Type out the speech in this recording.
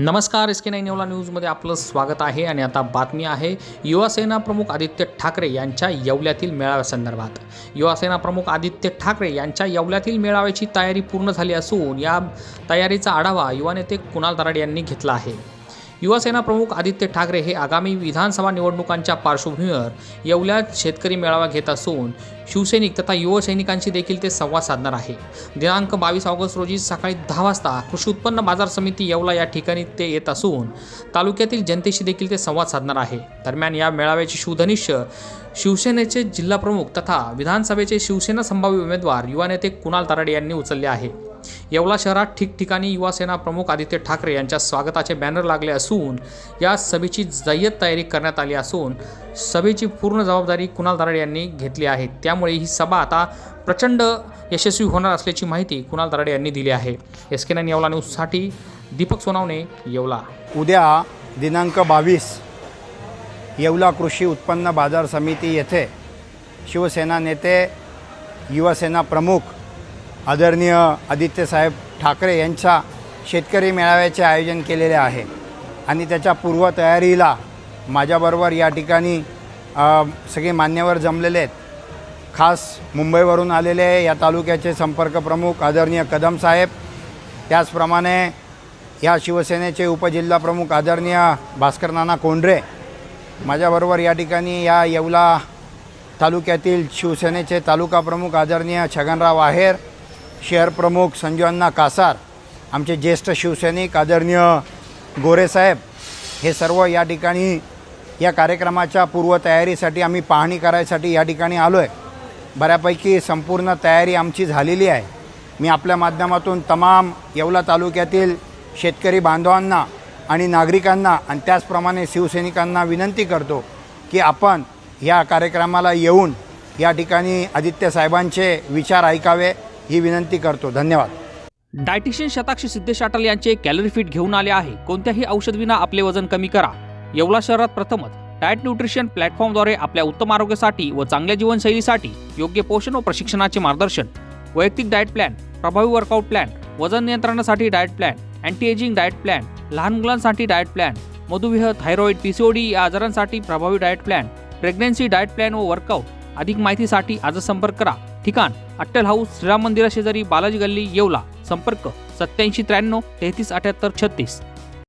नमस्कार S K nine Yeola न्यूजमध्ये आपलं स्वागत आहे आणि आता बातमी आहे युवासेना प्रमुख आदित्य ठाकरे यांच्या येवल्यातील मेळाव्यासंदर्भात. युवासेना प्रमुख आदित्य ठाकरे यांच्या येवल्यातील मेळाव्याची तयारी पूर्ण झाली असून या तयारीचा आढावा युवा नेते कुणाल दराड यांनी घेतला आहे. युवासेना प्रमुख आदित्य ठाकरे हे आगामी विधानसभा निवडणुकांच्या पार्श्वभूमीवर येवल्यात शेतकरी मेळावा घेत असून शिवसैनिक तथा युवा सैनिकांशी देखील ते संवाद साधणार आहे. दिनांक बावीस ऑगस्ट रोजी सकाळी दहा वाजता कृषी उत्पन्न बाजार समिती येवला या ठिकाणी ते येत असून तालुक्यातील जनतेशी देखील ते संवाद साधणार आहे. दरम्यान या मेळाव्याचे शिवधनिष्य शिवसेनेचे जिल्हाप्रमुख तथा विधानसभेचे शिवसेना संभाव्य उमेदवार युवा नेते कुणाल तराडे यांनी उचलले आहे. येवला शहरात ठिकठिकाणी युवासेना प्रमुख आदित्य ठाकरे यांच्या स्वागताचे बॅनर लागले असून या सभेची जय्यत तयारी करण्यात आली असून सभेची पूर्ण जबाबदारी कुणाल दराडे यांनी घेतली आहे. त्यामुळे ही सभा आता प्रचंड यशस्वी होणार असल्याची माहिती कुणाल दराडे यांनी दिली आहे. एस के नाईन येवला न्यूजसाठी दीपक सोनावणे येवला. उद्या दिनांक बावीस येवला कृषी उत्पन्न बाजार समिती येथे शिवसेना नेते युवसेना प्रमुख आदरणीय आदित्यसाहेब ठाकरे यांच्या शेतकरी मेळाव्याचे आयोजन केलेले आहे. आणि त्याच्या पूर्वतयारीला माझ्याबरोबर या ठिकाणी सगळे मान्यवर जमलेले आहेत. खास मुंबईवरून आलेले या तालुक्याचे संपर्क प्रमुख आदरणीय कदम साहेब त्याचप्रमाणे या शिवसेनेचे उपजिल्हा प्रमुख आदरणीय भास्कर नाना कोंढरे माझ्याबरोबर या ठिकाणी या येवला तालुक्यातील शिवसेनेचे तालुका प्रमुख आदरणीय छगनराव आहेर शहर प्रमुख संजूअण्णा कासार आमचे ज्येष्ठ शिवसैनिक आदरणीय गोरेसाहेब हे सर्व या ठिकाणी या कार्यक्रमाच्या पूर्वतयारीसाठी आम्ही पाहणी करायसाठी या ठिकाणी आलो आहे बऱ्यापैकी संपूर्ण तयारी आमची झालेली आहे. मी आपल्या माध्यमातून तमाम येवला तालुक्यातील शेतकरी बांधवांना आणि नागरिकांना आणि त्याचप्रमाणे शिवसैनिकांना विनंती करतो की आपण या कार्यक्रमाला येऊन या ठिकाणी आदित्य साहेबांचे विचार ऐकावे. ही विनंती करतो. धन्यवाद. डायटिशियन शताक्षी सिद्धेश अटल यांचे कॅलरी फिट घेऊन आले आहे. कोणत्याही औषधविना आपले वजन कमी करा. येवला शहरात प्रथमच डाएट न्यूट्रिशन प्लॅटफॉर्मद्वारे आपल्या उत्तम आरोग्यासाठी व चांगल्या जीवनशैलीसाठी योग्य पोषण व प्रशिक्षणाचे मार्गदर्शन. वैयक्तिक डाएट प्लॅन प्रभावी वर्कआउट प्लॅन वजन नियंत्रणासाठी diet plan anti ageing diet plan लहान मुलांसाठी डाएट प्लॅन मधुमेह थायरॉईड पीसीओडी या आजारांसाठी प्रभावी diet plan pregnancy diet plan व वर्कआउट अधिक माहितीसाठी आजच संपर्क करा. ठिकाण अट्टल हाऊस श्रीराम मंदिराशेजारी बालाजी गल्ली येवला. संपर्क सत्याऐंशी त्र्याण्णव तेहतीस अठ्याहत्तर छत्तीस.